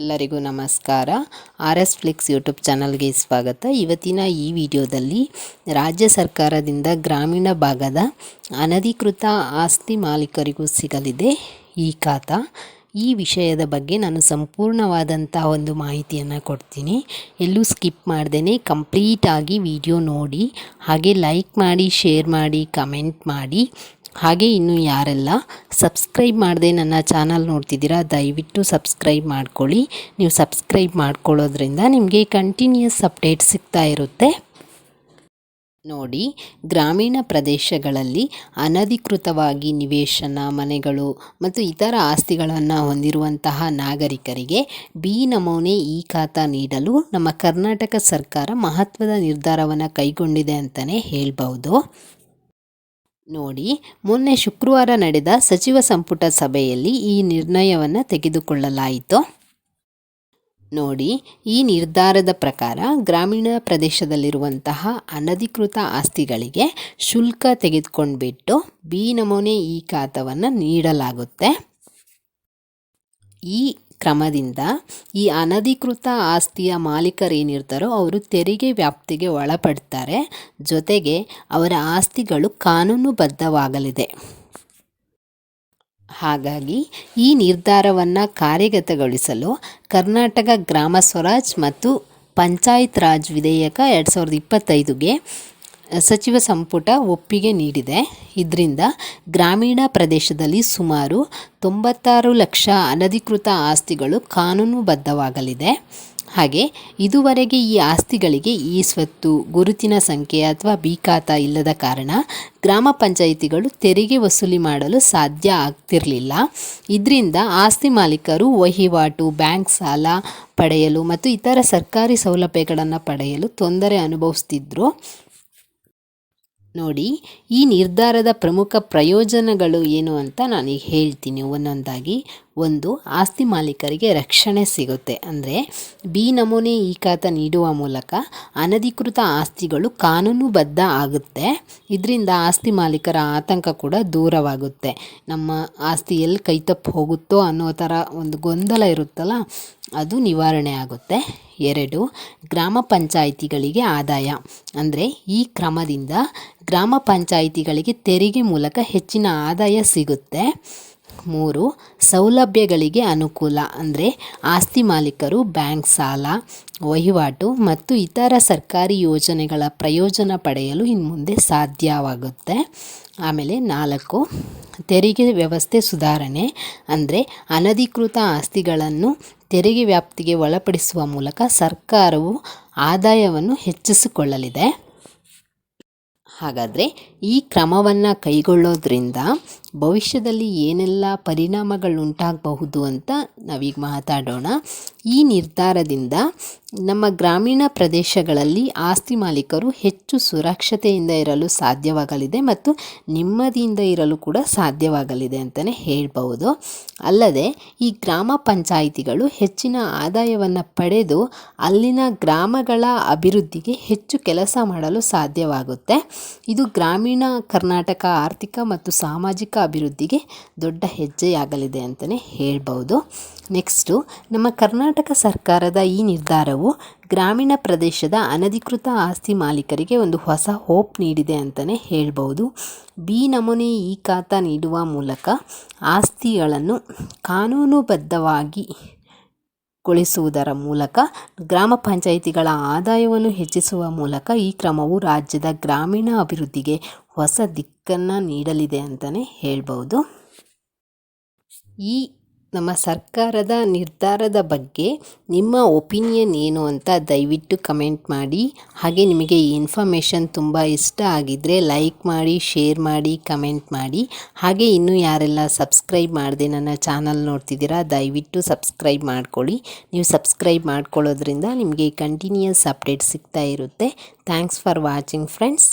ಎಲ್ಲರಿಗೂ ನಮಸ್ಕಾರ. R S Flix YouTube ಚಾನಲ್ಗೆ ಸ್ವಾಗತ. ಇವತ್ತಿನ ಈ ವಿಡಿಯೋದಲ್ಲಿ ರಾಜ್ಯ ಸರ್ಕಾರದಿಂದ ಗ್ರಾಮೀಣ ಭಾಗದ ಅನಧಿಕೃತ ಆಸ್ತಿ ಮಾಲೀಕರಿಗೂ ಸಿಗಲಿದೆ ಈ ಖಾತಾ. ಈ ವಿಷಯದ ಬಗ್ಗೆ ನಾನು ಸಂಪೂರ್ಣವಾದಂಥ ಒಂದು ಮಾಹಿತಿಯನ್ನು ಕೊಡ್ತೀನಿ. ಎಲ್ಲೂ ಸ್ಕಿಪ್ ಮಾಡ್ದೇ ಕಂಪ್ಲೀಟಾಗಿ ವಿಡಿಯೋ ನೋಡಿ, ಹಾಗೆ ಲೈಕ್ ಮಾಡಿ, ಶೇರ್ ಮಾಡಿ, ಕಮೆಂಟ್ ಮಾಡಿ ಹಾಗೆ ಇನ್ನು ಯಾರೆಲ್ಲ ಸಬ್ಸ್ಕ್ರೈಬ್ ಮಾಡದೆ ನನ್ನ ಚಾನಲ್ ನೋಡ್ತಿದ್ದೀರಾ, ದಯವಿಟ್ಟು ಸಬ್ಸ್ಕ್ರೈಬ್ ಮಾಡ್ಕೊಳ್ಳಿ. ನೀವು ಸಬ್ಸ್ಕ್ರೈಬ್ ಮಾಡ್ಕೊಳ್ಳೋದ್ರಿಂದ ನಿಮಗೆ ಕಂಟಿನ್ಯೂಸ್ ಅಪ್ಡೇಟ್ ಸಿಗ್ತಾ ಇರುತ್ತೆ. ನೋಡಿ, ಗ್ರಾಮೀಣ ಪ್ರದೇಶಗಳಲ್ಲಿ ಅನಧಿಕೃತವಾಗಿ ನಿವೇಶನ, ಮನೆಗಳು ಮತ್ತು ಇತರ ಆಸ್ತಿಗಳನ್ನು ಹೊಂದಿರುವಂತಹ ನಾಗರಿಕರಿಗೆ ಬಿ ನಮೂನೆ ಈ ಖಾತಾ ನೀಡಲು ನಮ್ಮ ಕರ್ನಾಟಕ ಸರ್ಕಾರ ಮಹತ್ವದ ನಿರ್ಧಾರವನ್ನು ಕೈಗೊಂಡಿದೆ ಅಂತಲೇ ಹೇಳ್ಬೋದು ನೋಡಿ, ಮೊನ್ನೆ ಶುಕ್ರವಾರ ನಡೆದ ಸಚಿವ ಸಂಪುಟ ಸಭೆಯಲ್ಲಿ ಈ ನಿರ್ಣಯವನ್ನು ತೆಗೆದುಕೊಳ್ಳಲಾಯಿತು. ನೋಡಿ, ಈ ನಿರ್ಧಾರದ ಪ್ರಕಾರ ಗ್ರಾಮೀಣ ಪ್ರದೇಶದಲ್ಲಿರುವಂತಹ ಅನಧಿಕೃತ ಆಸ್ತಿಗಳಿಗೆ ಶುಲ್ಕ ತೆಗೆದುಕೊಂಡ್ಬಿಟ್ಟು ಬಿ ನಮೂನೆ ಈ ಖಾತವನ್ನು ನೀಡಲಾಗುತ್ತೆ. ಈ ಕ್ರಮದಿಂದ ಈ ಅನಧಿಕೃತ ಆಸ್ತಿಯ ಮಾಲೀಕರೇನಿರ್ತಾರೋ ಅವರು ತೆರಿಗೆ ವ್ಯಾಪ್ತಿಗೆ ಒಳಪಡ್ತಾರೆ. ಜೊತೆಗೆ ಅವರ ಆಸ್ತಿಗಳು ಕಾನೂನುಬದ್ಧವಾಗಲಿದೆ. ಹಾಗಾಗಿ ಈ ನಿರ್ಧಾರವನ್ನು ಕಾರ್ಯಗತಗೊಳಿಸಲು ಕರ್ನಾಟಕ ಗ್ರಾಮ ಸ್ವರಾಜ್ ಮತ್ತು ಪಂಚಾಯತ್ ರಾಜ್ ವಿಧೇಯಕ ಎರಡು ಸಾವಿರದ ಇಪ್ಪತ್ತೈದುಗೆ ಸಚಿವ ಸಂಪುಟ ಒಪ್ಪಿಗೆ ನೀಡಿದೆ. ಇದರಿಂದ ಗ್ರಾಮೀಣ ಪ್ರದೇಶದಲ್ಲಿ ಸುಮಾರು ತೊಂಬತ್ತಾರು ಲಕ್ಷ ಅನಧಿಕೃತ ಆಸ್ತಿಗಳು ಕಾನೂನುಬದ್ಧವಾಗಲಿದೆ. ಹಾಗೆ ಇದುವರೆಗೆ ಈ ಆಸ್ತಿಗಳಿಗೆ ಈ ಸ್ವತ್ತು, ಗುರುತಿನ ಸಂಖ್ಯೆ ಅಥವಾ ಬಿ ಇಲ್ಲದ ಕಾರಣ ಗ್ರಾಮ ಪಂಚಾಯಿತಿಗಳು ತೆರಿಗೆ ವಸೂಲಿ ಮಾಡಲು ಸಾಧ್ಯ ಆಗ್ತಿರಲಿಲ್ಲ. ಇದರಿಂದ ಆಸ್ತಿ ಮಾಲೀಕರು ವಹಿವಾಟು, ಬ್ಯಾಂಕ್ ಸಾಲ ಪಡೆಯಲು ಮತ್ತು ಇತರ ಸರ್ಕಾರಿ ಸೌಲಭ್ಯಗಳನ್ನು ಪಡೆಯಲು ತೊಂದರೆ ಅನುಭವಿಸ್ತಿದ್ರು. ನೋಡಿ, ಈ ನಿರ್ಧಾರದ ಪ್ರಮುಖ ಪ್ರಯೋಜನಗಳು ಏನು ಅಂತ ನಾನೀಗ ಹೇಳ್ತೀನಿ. ಒಂದೊಂದಾಗಿ, ಒಂದು, ಆಸ್ತಿ ಮಾಲೀಕರಿಗೆ ರಕ್ಷಣೆ ಸಿಗುತ್ತೆ. ಅಂದರೆ, ಬಿ ನಮೂನೆ ಈ ಖಾತ ನೀಡುವ ಮೂಲಕ ಅನಧಿಕೃತ ಆಸ್ತಿಗಳು ಕಾನೂನುಬದ್ಧ ಆಗುತ್ತೆ. ಇದರಿಂದ ಆಸ್ತಿ ಮಾಲೀಕರ ಆತಂಕ ಕೂಡ ದೂರವಾಗುತ್ತೆ. ನಮ್ಮ ಆಸ್ತಿ ಎಲ್ಲಿ ಕೈ ತಪ್ಪು ಹೋಗುತ್ತೋ ಅನ್ನೋ ಥರ ಒಂದು ಗೊಂದಲ ಇರುತ್ತಲ್ಲ, ಅದು ನಿವಾರಣೆ ಆಗುತ್ತೆ. ಎರಡು ಗ್ರಾಮ ಪಂಚಾಯಿತಿಗಳಿಗೆ ಆದಾಯ. ಅಂದರೆ ಈ ಕ್ರಮದಿಂದ ಗ್ರಾಮ ಪಂಚಾಯಿತಿಗಳಿಗೆ ತೆರಿಗೆ ಮೂಲಕ ಹೆಚ್ಚಿನ ಆದಾಯ ಸಿಗುತ್ತೆ. ಮೂರು, ಸೌಲಭ್ಯಗಳಿಗೆ ಅನುಕೂಲ. ಅಂದರೆ ಆಸ್ತಿ ಮಾಲೀಕರು, ಬ್ಯಾಂಕ್ ಸಾಲ, ವಹಿವಾಟು ಮತ್ತು ಇತರ ಸರ್ಕಾರಿ ಯೋಜನೆಗಳ ಪ್ರಯೋಜನ ಪಡೆಯಲು ಇನ್ನು ಮುಂದೆ ಸಾಧ್ಯವಾಗುತ್ತೆ. ಆಮೇಲೆ ನಾಲ್ಕು ತೆರಿಗೆ ವ್ಯವಸ್ಥೆ ಸುಧಾರಣೆ ಅಂದರೆ ಅನಧಿಕೃತ ಆಸ್ತಿಗಳನ್ನು ತೆರಿಗೆ ವ್ಯಾಪ್ತಿಗೆ ಒಳಪಡಿಸುವ ಮೂಲಕ ಸರ್ಕಾರವು ಆದಾಯವನ್ನು ಹೆಚ್ಚಿಸಿಕೊಳ್ಳಲಿದೆ. ಹಾಗಾದರೆ ಈ ಕ್ರಮವನ್ನು ಕೈಗೊಳ್ಳೋದ್ರಿಂದ ಭವಿಷ್ಯದಲ್ಲಿ ಏನೆಲ್ಲ ಪರಿಣಾಮಗಳುಂಟಾಗಬಹುದು ಅಂತ ನಾವೀಗ ಮಾತಾಡೋಣ. ಈ ನಿರ್ಧಾರದಿಂದ ನಮ್ಮ ಗ್ರಾಮೀಣ ಪ್ರದೇಶಗಳಲ್ಲಿ ಆಸ್ತಿ ಮಾಲೀಕರು ಹೆಚ್ಚು ಸುರಕ್ಷತೆಯಿಂದ ಇರಲು ಸಾಧ್ಯವಾಗಲಿದೆ ಮತ್ತು ನೆಮ್ಮದಿಯಿಂದ ಇರಲು ಕೂಡ ಸಾಧ್ಯವಾಗಲಿದೆ ಅಂತಲೇ ಹೇಳ್ಬೋದು ಅಲ್ಲದೆ ಈ ಗ್ರಾಮ ಪಂಚಾಯಿತಿಗಳು ಹೆಚ್ಚಿನ ಆದಾಯವನ್ನು ಪಡೆದು ಅಲ್ಲಿನ ಗ್ರಾಮಗಳ ಅಭಿವೃದ್ಧಿಗೆ ಹೆಚ್ಚು ಕೆಲಸ ಮಾಡಲು ಸಾಧ್ಯವಾಗುತ್ತೆ. ಇದು ಗ್ರಾಮೀಣ ಕರ್ನಾಟಕ ಆರ್ಥಿಕ ಮತ್ತು ಸಾಮಾಜಿಕ ಅಭಿವೃದ್ಧಿಗೆ ದೊಡ್ಡ ಹೆಜ್ಜೆಯಾಗಲಿದೆ ಅಂತಲೇ ಹೇಳ್ಬೋದು. ನೆಕ್ಸ್ಟು ನಮ್ಮ ಕರ್ನಾಟಕ ಸರ್ಕಾರದ ಈ ನಿರ್ಧಾರವು ಗ್ರಾಮೀಣ ಪ್ರದೇಶದ ಅನಧಿಕೃತ ಆಸ್ತಿ ಮಾಲೀಕರಿಗೆ ಒಂದು ಹೊಸ ಹೋಪ್ ನೀಡಿದೆ ಅಂತಲೇ ಹೇಳ್ಬೋದು. ಬಿ ನಮೂನೆ ಈ ಖಾತಾ ನೀಡುವ ಮೂಲಕ ಆಸ್ತಿಗಳನ್ನು ಕಾನೂನುಬದ್ಧವಾಗಿ ಗೊಳಿಸುವುದರ ಮೂಲಕ ಗ್ರಾಮ ಪಂಚಾಯಿತಿಗಳ ಆದಾಯವನ್ನು ಹೆಚ್ಚಿಸುವ ಮೂಲಕ ಈ ಕ್ರಮವು ರಾಜ್ಯದ ಗ್ರಾಮೀಣ ಅಭಿವೃದ್ಧಿಗೆ ಹೊಸ ದಿಕ್ಕನ್ನು ನೀಡಲಿದೆ ಅಂತಲೇ ಹೇಳ್ಬೋದು ಈ ನಮ್ಮ ಸರ್ಕಾರದ ನಿರ್ಧಾರದ ಬಗ್ಗೆ ನಿಮ್ಮ ಒಪಿನಿಯನ್ ಏನು ಅಂತ ದಯವಿಟ್ಟು ಕಮೆಂಟ್ ಮಾಡಿ. ಹಾಗೆ ನಿಮಗೆ ಈ ಇನ್ಫಾರ್ಮೇಷನ್ ತುಂಬ ಇಷ್ಟ ಆಗಿದ್ದರೆ ಲೈಕ್ ಮಾಡಿ, ಶೇರ್ ಮಾಡಿ, ಕಮೆಂಟ್ ಮಾಡಿ. ಹಾಗೆ ಇನ್ನೂ ಯಾರೆಲ್ಲ ಸಬ್ಸ್ಕ್ರೈಬ್ ಮಾಡದೆ ನನ್ನ ಚಾನಲ್ ನೋಡ್ತಿದ್ದೀರಾ, ದಯವಿಟ್ಟು ಸಬ್ಸ್ಕ್ರೈಬ್ ಮಾಡ್ಕೊಳ್ಳಿ. ನೀವು ಸಬ್ಸ್ಕ್ರೈಬ್ ಮಾಡ್ಕೊಳ್ಳೋದ್ರಿಂದ ನಿಮಗೆ ಕಂಟಿನ್ಯೂಸ್ ಅಪ್ಡೇಟ್ ಸಿಗ್ತಾ ಇರುತ್ತೆ. Thanks for watching friends.